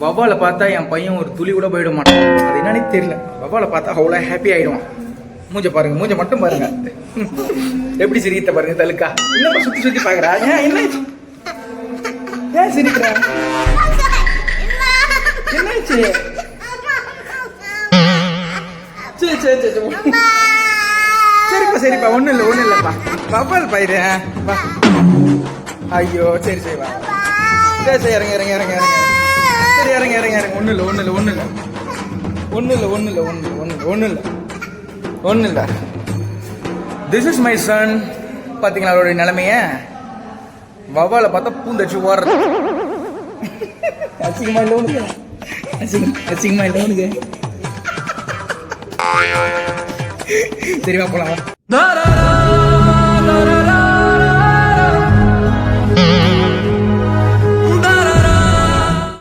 வவ்வாலை பார்த்தா என் பையன் ஒரு துளி கூட போயிட மாட்டான் அது என்னன்னே தெரியல. வவ்வாலை பார்த்தா அவ்வளோ ஹாப்பி ஆயிடுவான். மூஞ்ச பாருங்க மூஞ்ச மட்டும் பாருங்க. எப்படி சிரித்த பாருங்க தலுக்கா. இன்னும் சுத்தி சுத்தி பாக்குறா. ஏன் என்ன ஏன் சிரிக்கிற? என்னாச்சு? சரி சரி சரி சரி. சரிப்பா சரிப்பா. ஒன்றும் இல்லை ஒன்றும் இல்லைப்பா. வவ்வால் பயிரு வா. ஐயோ சரி சரி வா. சரி சரி இறங்க இறங்க இறங்க இறங்க சரி இறங்க இறங்க இறங்க ஒன்றும் இல்லை ஒன்றும் இல்லை ஒன்றும் இல்லை ஒன்றும் இல்லை ஒன்றும் இல்லை ஒன்றும் இல்லை ஒன்றும் இல்லை ஒன்றும் இல்லை திஸ் இஸ் மை சன் பார்த்தீங்களா அவருடைய நிலைமைய? வவ்வாலை பார்த்தா பூந்தடிச்சு ஓடுறது. அசிங்கமா இல்லை உனக்கு அசிங்கம் அசிங்கமா இல்லை உனக்கு சரிவா போலாம்.